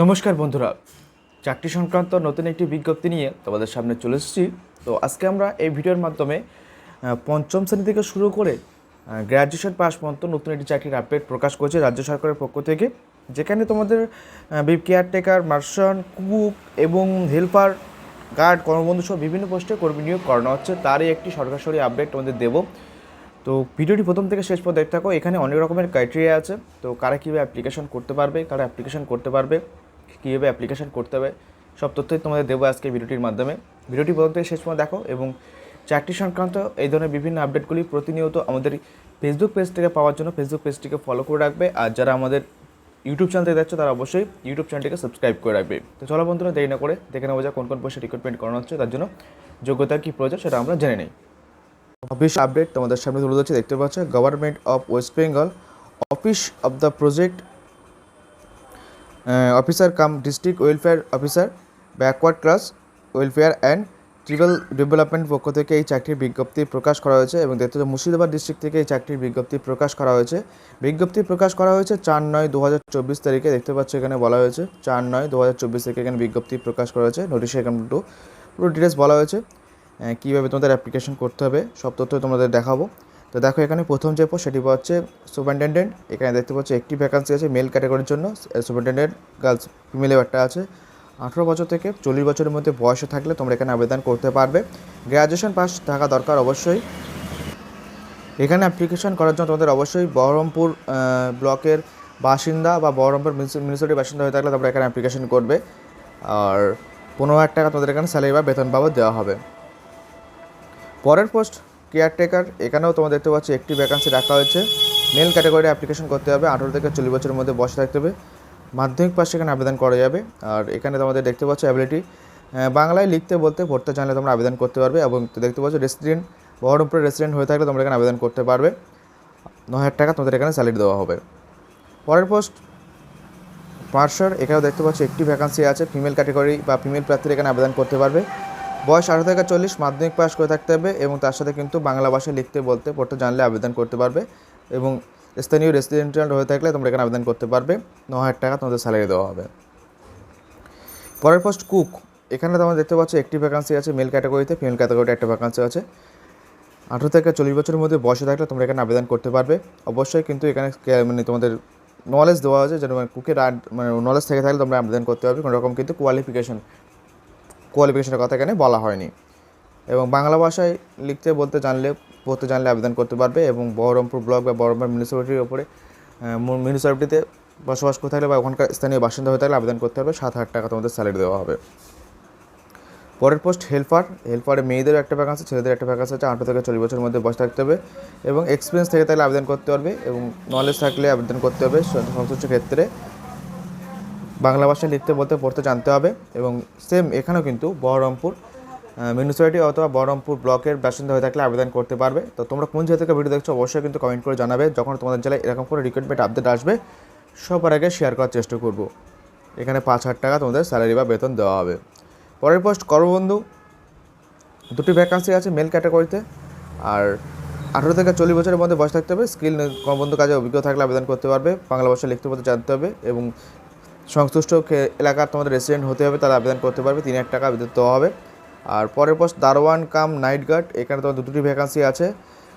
নমস্কার বন্ধুরা, চাকরি সংক্রান্ত নতুন একটি বিজ্ঞপ্তি নিয়ে তোমাদের সামনে চলে এসেছি। তো আজকে আমরা এই ভিডিওর মাধ্যমে পঞ্চম শ্রেণি থেকে শুরু করে গ্র্যাজুয়েশন পাস পর্যন্ত নতুন একটি চাকরির আপডেট প্রকাশ করেছে রাজ্য সরকারের পক্ষ থেকে। যেখানে তোমাদের বিপ কেয়ারটেকার মার্শন কুক এবং হেল্পার গার্ড কর্মবন্ধু সহ বিভিন্ন পোস্টে কর্মী নিয়োগ করানো হচ্ছে। তারই একটি সরকারি আপডেট তোমাদের দেবো। তো ভিডিওটি প্রথম থেকে শেষ পর্যন্ত দেখতে থাকো। এখানে অনেক রকমের ক্রাইটেরিয়া আছে। তো কারা কীভাবে অ্যাপ্লিকেশন করতে পারবে, কারা অ্যাপ্লিকেশন করতে পারবে কীভাবে অ্যাপ্লিকেশন করতে হবে, সব তথ্যই তোমাদের দেবো আজকে ভিডিওটির মাধ্যমে। ভিডিওটি থেকে শেষ পর্যন্ত দেখো এবং চাকরি সংক্রান্ত এই ধরনের বিভিন্ন আপডেটগুলি প্রতিনিয়ত আমাদের ফেসবুক পেজ থেকে পাওয়ার জন্য ফেসবুক পেজটিকে ফলো করে রাখবে। আর যারা আমাদের ইউটিউব চ্যানেল থেকে দেখছ, তারা অবশ্যই ইউটিউব চ্যানেলটিকে সাবস্ক্রাইব করে রাখবে। তো চলো বন্ধুরা, দেরি না করে দেখে নেব যা কোন কোন পোস্টে রিক্রুটমেন্ট করানো হচ্ছে, তার জন্য যোগ্যতার কী প্রয়োজন সেটা আমরা জেনে নিই। অফিস আপডেট তোমাদের সামনে তুলে ধরছে, দেখতে পাচ্ছ government of West Bengal office of the project officer cum district welfare officer backward class welfare and tribal development পক্ষ থেকে এই চাকরির বিজ্ঞপ্তি প্রকাশ করা হয়েছে এবং দেখতে মুর্শিদাবাদ ডিস্ট্রিক্ট থেকে এই চাকরির বিজ্ঞপ্তি প্রকাশ করা হয়েছে। বিজ্ঞপ্তি প্রকাশ করা হয়েছে চার নয় দু তারিখে, দেখতে পাচ্ছ এখানে বলা হয়েছে চার নয় দু তারিখে এখানে বিজ্ঞপ্তি প্রকাশ করা হয়েছে। নোটিশে এখানে একটু পুরো ডিটেলস বলা হয়েছে। কীভাবে তোমাদের অ্যাপ্লিকেশন করতে হবে, সব তথ্য তোমাদের দেখাবো। তো দেখো এখানে প্রথম যে পোস্ট সেটি হচ্ছে সুপারিনটেন্ডেন্ট এখানে দেখতে পাচ্ছি একটি ভ্যাকান্সি আছে মেল ক্যাটাগরির জন্য সুপারিনটেন্ডেন্ট গার্লস ফিমেলেও একটা আছে। আঠেরো বছর থেকে চল্লিশ বছরের মধ্যে বয়সে থাকলে তোমরা এখানে আবেদন করতে পারবে। গ্র্যাজুয়েশন পাস থাকা দরকার অবশ্যই। এখানে অ্যাপ্লিকেশন করার জন্য তোমাদের অবশ্যই বহরমপুর ব্লকের বাসিন্দা বা বহরমপুর মিউনিসিপ্যালিটির বাসিন্দা হয়ে থাকলে তোমরা এখানে অ্যাপ্লিকেশন করবে। আর পনেরো হাজার টাকা তোমাদের এখানে স্যালারি বা বেতন বাবদ দেওয়া হবে। পরের পোস্ট কেয়ারটেকার, এখানেও তোমরা দেখতে পাচ্ছ একটি ভ্যাকান্সি রাখা হয়েছে। মেল ক্যাটাগরি অ্যাপ্লিকেশন করতে হবে, আঠারো থেকে চল্লিশ বছরের মধ্যে বসে থাকতে হবে। মাধ্যমিক পাশে এখানে আবেদন করা যাবে। আর এখানে তোমাদের দেখতে পাচ্ছ অ্যাবিলিটি বাংলায় লিখতে বলতে পড়তে জানলে তোমরা আবেদন করতে পারবে এবং দেখতে পাচ্ছ রেসিডেন্ট বহরমপুরের রেসিডেন্ট হয়ে থাকলে তোমরা এখানে আবেদন করতে পারবে। ন হাজার টাকা তোমাদের এখানে স্যালারি দেওয়া হবে। পরের পোস্ট পার্সার এখানেও দেখতে পাচ্ছ একটি ভ্যাকান্সি আছে ফিমেল ক্যাটাগরি বা ফিমেল প্রার্থীরা এখানে আবেদন করতে পারবে। বয়স আঠারো থেকে চল্লিশ, মাধ্যমিক পাস করে থাকতে হবে এবং তার সাথে কিন্তু বাংলা ভাষায় লিখতে, বলতে, পড়তে, জানলে আবেদন করতে পারবে এবং স্থানীয় রেসিডেন্টাল হয়ে থাকলে তোমরা এখানে আবেদন করতে পারবে। ন হাজার টাকা তোমাদের স্যালারি দেওয়া হবে। পরের পোস্ট কুক এখানে তোমরা দেখতে পাচ্ছ একটি ভ্যাকান্সি আছে মেল ক্যাটাগরিতে ফিমেল ক্যাটাগরিতে একটা ভ্যাকান্সি আছে। আঠেরো থেকে চল্লিশ বছরের মধ্যে বয়সে থাকলে তোমরা এখানে আবেদন করতে পারবে। অবশ্যই কিন্তু এখানে মানে তোমাদের নলেজ দেওয়া আছে যেন মানে কুকের মানে নলেজ থেকে থাকলে তোমরা আবেদন করতে পারবে। কোনো রকম কিন্তু কোয়ালিফিকেশন কোয়ালিফিকেশনের কথা এখানে বলা হয়নি। এবং বাংলা ভাষায় লিখতে, বলতে জানলে, পড়তে জানলে আবেদন করতে পারবে এবং বহরমপুর ব্লক বা বহরমপুর মিউনিসিপ্যালিটির ওপরে মিউনিসিপ্যালিটিতে বসবাস করতে থাকলে বা ওখানকার স্থানীয় বাসিন্দা হয়ে থাকলে আবেদন করতে হবে সাত হাজার টাকা তোমাদের স্যালারি দেওয়া হবে। পরের পোস্ট হেল্পার হেল্পারে মেয়েদের একটা ভ্যাকান্সি ছেলেদের একটা ভ্যাকান্সি আছে। আঠারো থেকে চল্লিশ বছরের মধ্যে বসে থাকতে হবে এবং এক্সপিরিয়েন্স থেকে তাহলে আবেদন করতে পারবে এবং নলেজ থাকলে আবেদন করতে হবে। সংশ্লিষ্ট ক্ষেত্রে বাংলা ভাষায় লিখতে, বলতে, পড়তে জানতে হবে এবং সেম এখানেও কিন্তু বহরমপুর মিউনিসিপ্যালিটি অথবা বহরমপুর ব্লকের বাসিন্দা হয়ে থাকলে আবেদন করতে পারবে। তো তোমরা কোন জায়গা থেকে ভিডিও দেখছ অবশ্যই কিন্তু কমেন্ট করে জানাবে। যখন তোমাদের জেলায় এরকম করে রিক্রুটমেন্ট আপডেট আসবে, সবার আগে শেয়ার করার চেষ্টা করব। এখানে পাঁচ হাজার টাকা তোমাদের স্যালারি বা বেতন দেওয়া হবে। পরের পোস্ট কর্মবন্ধু দুটি ভ্যাকান্সি আছে মেল ক্যাটাগরিতে আর আঠারো থেকে চল্লিশ বছরের মধ্যে বয়স থাকতে হবে। স্কিল কর্মবন্ধু কাজে অভিজ্ঞতা থাকলে আবেদন করতে পারবে। বাংলা ভাষা লিখতে, বলতে জানতে হবে এবং সংশ্লিষ্ট এলাকার তোমাদের রেসিডেন্ট হতে হবে, তারা আবেদন করতে পারবে, তিন হাজার টাকা আবেদন দেওয়া হবে। আর পরের পোস্ট দারোয়ান কাম নাইট গার্ড, এখানে তোমার দুটি ভ্যাকান্সি আছে।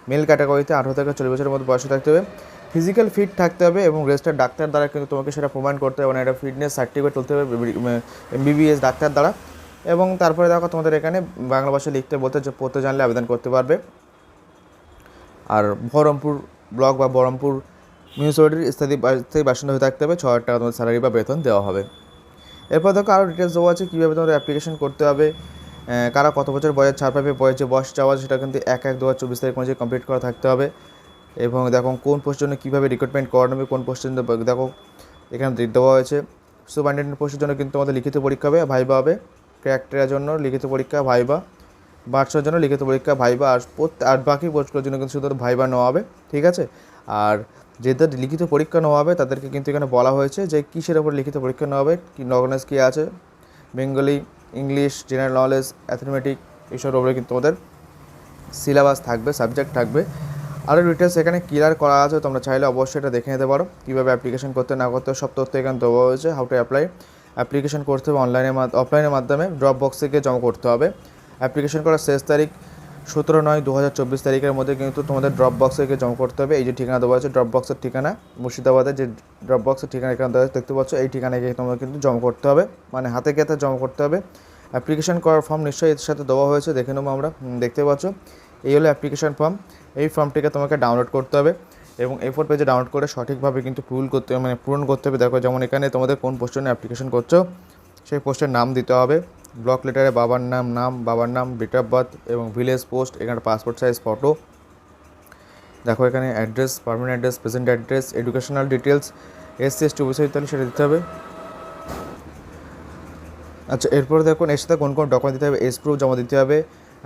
মেল ক্যাটাগরিতে আঠারো থেকে চল্লিশ বছরের মধ্যে বয়সে থাকতে হবে। ফিজিক্যাল ফিট থাকতে হবে এবং রেজিস্টার্ড ডাক্তার দ্বারা কিন্তু তোমাকে সেটা প্রমাণ করতে হবে মানে একটা ফিটনেস সার্টিফিকেট তুলতে হবে এমবিবিএস ডাক্তার দ্বারা। এবং তারপরে দেখো তোমাদের এখানে বাংলা ভাষা লিখতে বলতে পড়তে জানলে আবেদন করতে পারবে। আর বহরমপুর ব্লক বা বহরমপুর মিউনিসিপ্যালিটির স্থায়ী বাসিন্দা হয়ে থাকতে হবে। ছ হাজার টাকা তোমাদের স্যালারি বা বেতন দেওয়া হবে। এরপর দেখো আরও ডিটেলস দেওয়া আছে, কীভাবে তোমাদের অ্যাপ্লিকেশন করতে হবে। কারা কত বছর বয়স, ছাড় পাবে, বয়স বয়স চাওয়া সেটা কিন্তু এক এক দু হাজার চব্বিশ তারিখ মধ্যে কমপ্লিট করা থাকতে হবে। এবং দেখো কোন পোস্টের জন্য কীভাবে রিক্রুটমেন্ট করানো হবে, কোন পোস্টের জন্য দেখো এখানে দেওয়া হয়েছে। সুপারিনটেন্ডেন্ট পোস্টের জন্য কিন্তু তোমাদের লিখিত পরীক্ষা হবে ভাইবা হবে। ক্যারেক্টারের জন্য লিখিত পরীক্ষা ভাইবা বার্সার জন্য লিখিত পরীক্ষা ভাইবা আর আর বাকি পোস্টগুলোর জন্য কিন্তু শুধু ভাইবা নেওয়া হবে, ঠিক আছে? আর যেদের লিখিত পরীক্ষা নেওয়া হবে, তাদেরকে কিন্তু এখানে বলা হয়েছে যে কিসের ওপর লিখিত পরীক্ষা নেওয়া হবে, কি নগনাইজ কী আছে, Bengali, English, general knowledge arithmetic এইসবের ওপরে কিন্তু তোমাদের সিলেবাস থাকবে, সাবজেক্ট থাকবে। আরও ডিটেলস এখানে ক্লিয়ার করা আছে, তোমরা চাইলে অবশ্যই এটা দেখে নিতে পারো। কীভাবে অ্যাপ্লিকেশন করতে, না করতে, সব তথ্য এখানে দেওয়া হয়েছে হাউ টু অ্যাপ্লাই অ্যাপ্লিকেশন করতে হবে অনলাইনের অফলাইনের মাধ্যমে ড্রপ বক্সে গিয়ে জমা করতে হবে। অ্যাপ্লিকেশন করার শেষ তারিখ সতেরো নয় দু হাজার চব্বিশ তারিখের মধ্যে কিন্তু তোমাদের ড্রপ বক্স থেকে জমা করতে হবে। এই যে ঠিকানা দেওয়া আছে ড্রপ বক্সের ঠিকানা মুর্শিদাবাদের যে ড্রপ বক্সের ঠিকানা এখানে দেওয়া দেখতে পাচ্ছ, এই ঠিকানায় গিয়ে তোমাদের কিন্তু জমা করতে হবে। মানে হাতে গিয়ে জমা করতে হবে। অ্যাপ্লিকেশন করার ফর্ম নিশ্চয়ই এর সাথে দেওয়া হয়েছে, দেখে নেব আমরা। দেখতে পাচ্ছ, এই হলো অ্যাপ্লিকেশন ফর্ম এই ফর্মটিকে তোমাকে ডাউনলোড করতে হবে এবং এ ফোর পেজে ডাউনলোড করে সঠিকভাবে কিন্তু পূরণ করতে মানে পূরণ করতে হবে। দেখো, যেমন এখানে তোমাদের কোন পোস্টের অ্যাপ্লিকেশন করছ, সেই পোস্টের নাম দিতে হবে। ব্লক লেটারে বাবার নাম নাম, বাবার নাম ডেট অফ বার্থ এবং ভিলেজ পোস্ট এখানে পাসপোর্ট সাইজ ফটো দেখো এখানে address permanent address present address educational details SC ST OBC তাহলে সেটা দিতে হবে। আচ্ছা এরপর দেখুন, এর সাথে কোন কোন ডকুমেন্ট দিতে হবে? এস প্রুফ জমা দিতে হবে।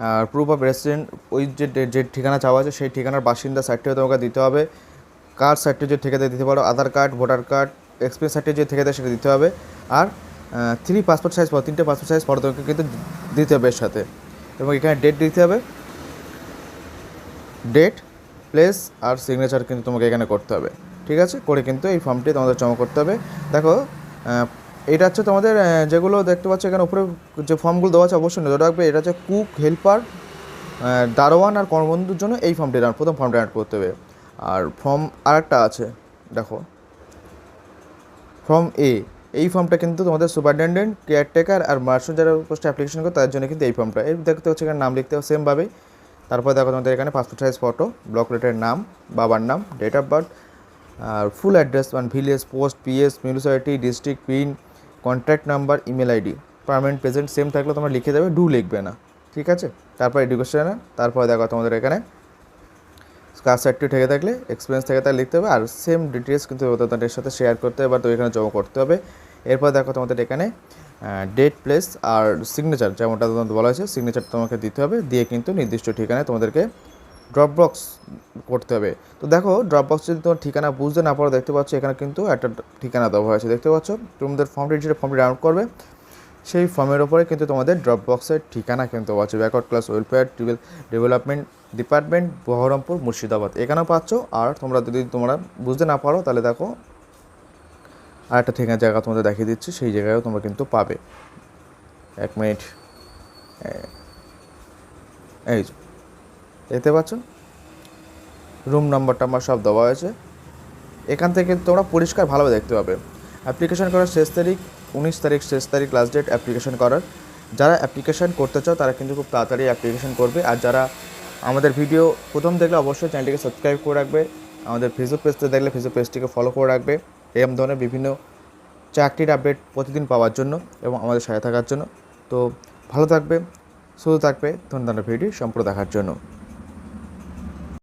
আর প্রুফ অফ রেসিডেন্ট ওই যে যে ঠিকানা চাওয়া আছে, সেই ঠিকানার বাসিন্দা সার্টিফিকেট তোমাকে দিতে হবে। কার্ড সার্টিফিকেট থেকে দিতে পারো, Aadhaar card voter card experience certificate থেকে সেটা দিতে হবে। আর থ্রি পাসপোর্ট সাইজ ফটো তিনটে পাসপোর্ট সাইজ ফটো তোমাকে কিন্তু দিতে হবে এর সাথে। এবং এখানে ডেট দিতে হবে। ডেট প্লেস আর সিগনেচার কিন্তু তোমাকে এখানে করতে হবে। ঠিক আছে? করে কিন্তু এই ফর্মটি তোমাদের জমা করতে হবে। দেখো এটা হচ্ছে তোমাদের যেগুলো দেখতে পাচ্ছ এখানে উপরে যে ফর্মগুলো দেওয়া আছে, অবশ্যই নজর রাখবে। এটা হচ্ছে কুক হেল্পার দারোয়ান আর কর্মবন্ধুর জন্য এই ফর্মটি রান প্রথম ফর্মটি অ্যাড করতে হবে। আর ফর্ম আরেকটা আছে, দেখো। ফর্ম এ এই ফর্মটা কিন্তু তোমাদের সুপারিনটেন্ডেন্ট, কেয়ারটেকার আর মার্শন যারা পোস্টে অ্যাপ্লিকেশন করে তাদের জন্য কিন্তু এই ফর্মটা। এর দেখতে হচ্ছে এখানে নাম লিখতে হবে সেমভাবেই তারপর দেখো তোমাদের এখানে পাসপোর্ট সাইজ ফটো ব্লক রেটের নাম, বাবার নাম ডেট অফ বার্থ আর ফুল অ্যাড্রেস মানে village post PS municipality district pin contact number email ID permanent present same থাকলে তোমরা লিখে দেবে ডু লিখবে না। ঠিক আছে? তারপর এডুকেশন তারপর দেখো তোমাদের এখানে কাস্ট সার্টিফিকেট থেকে থাকলে এক্সপিরিয়েন্স থেকে তাহলে লিখতে হবে। আর সেম ডিটেলস কিন্তু তাদের সাথে শেয়ার করতে হবে, তো এখানে জমা করতে হবে। এরপর দেখো তোমাদের এখানে ডেট প্লেস আর সিগনেচার যেমনটা তোমাদের বলা হয়েছে সিগনেচার তোমাকে দিতে হবে। দিয়ে কিন্তু নির্দিষ্ট ঠিকানায় তোমাদেরকে ড্রপ বক্স করতে হবে। তো দেখো ড্রপ বক্স যদি তোমার ঠিকানা বুঝতে না পারো, দেখতে পাচ্ছ এখানে কিন্তু একটা ঠিকানা দেওয়া হয়েছে। দেখতে পাচ্ছ, তোমাদের ফর্মটি যেটা ফর্মটি ডাউনলোড করবে। সেই ফর্মের ওপরে কিন্তু তোমাদের ড্রপ বক্সের ঠিকানা কিন্তু আছে। Backward class welfare tribal development department Baharampur Murshidabad এখানেও পাচ্ছ। আর তোমরা যদি তোমরা বুঝতে না পারো, তাহলে দেখো আর একটা ঠিকানা জায়গা তোমাদের দেখিয়ে দিচ্ছি। সেই জায়গায়ও তোমরা কিন্তু পাবে। এক মিনিট। এই দেখতে পাচ্ছ? রুম নাম্বার টাম্বার সব দেওয়া হয়েছে। এখান থেকে তোমরা পরিষ্কার ভালোভাবে দেখতে পাবে। অ্যাপ্লিকেশন করার শেষ তারিখ উনিশ তারিখ, শেষ তারিখ লাস্ট ডেট অ্যাপ্লিকেশন করার। যারা অ্যাপ্লিকেশন করতে চাও, তারা কিন্তু খুব তাড়াতাড়ি অ্যাপ্লিকেশন করবে। আর যারা আমাদের ভিডিও প্রথম দেখলে অবশ্যই চ্যানেলটিকে সাবস্ক্রাইব করে রাখবে। আমাদের ফেসবুক পেজতে দেখলে ফেসবুক পেজটিকে ফলো করে রাখবে। এরম ধরনের বিভিন্ন চাকরির আপডেট প্রতিদিন পাওয়ার জন্য এবং আমাদের সাথে থাকার জন্য। তো ভালো থাকবে, সুস্থ থাকবে। ধন্যবাদ ভিডিও সম্পূর্ণ দেখার জন্য।